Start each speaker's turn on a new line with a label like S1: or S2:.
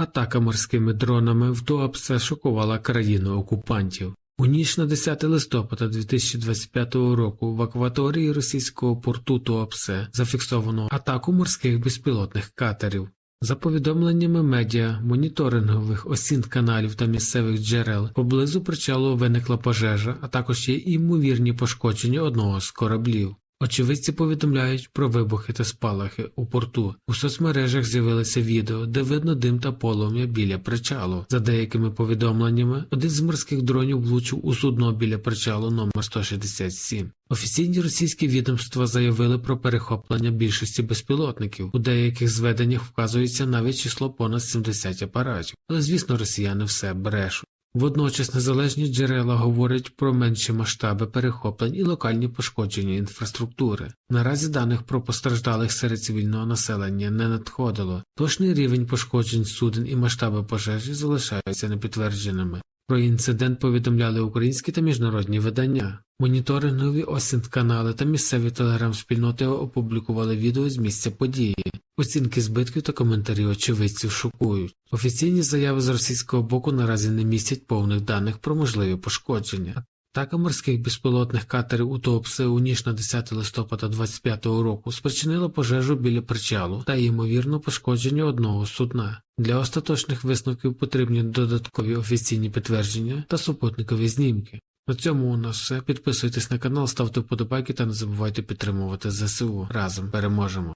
S1: Атака морськими дронами в Туапсе шокувала країну окупантів. У ніч на 10 листопада 2025 року в акваторії російського порту Туапсе зафіксовано атаку морських безпілотних катерів. За повідомленнями медіа, моніторингових осін каналів та місцевих джерел поблизу причалу виникла пожежа, а також є ймовірні пошкодження одного з кораблів. Очевидці повідомляють про вибухи та спалахи у порту. У соцмережах з'явилися відео, де видно дим та полум'я біля причалу. За деякими повідомленнями, один з морських дронів влучив у судно біля причалу номер 167. Офіційні російські відомства заявили про перехоплення більшості безпілотників. У деяких зведеннях вказується навіть число понад 70 апаратів. Але звісно, росіяни все брешуть. Водночас незалежні джерела говорять про менші масштаби перехоплень і локальні пошкодження інфраструктури. Наразі даних про постраждалих серед цивільного населення не надходило. Точний рівень пошкоджень суден і масштаби пожежі залишаються непідтвердженими. Про інцидент повідомляли українські та міжнародні видання. Моніторингові осінт-канали та місцеві телеграм-спільноти опублікували відео з місця події. Оцінки збитків та коментарі очевидців шокують. Офіційні заяви з російського боку наразі не містять повних даних про можливі пошкодження. Атака морських безпілотних катерів у Туапсе у ніч на 10 листопада 25 року спричинила пожежу біля причалу та ймовірно пошкодження одного судна. Для остаточних висновків потрібні додаткові офіційні підтвердження та супутникові знімки. На цьому у нас все. Підписуйтесь на канал, ставте вподобайки та не забувайте підтримувати ЗСУ. Разом переможемо.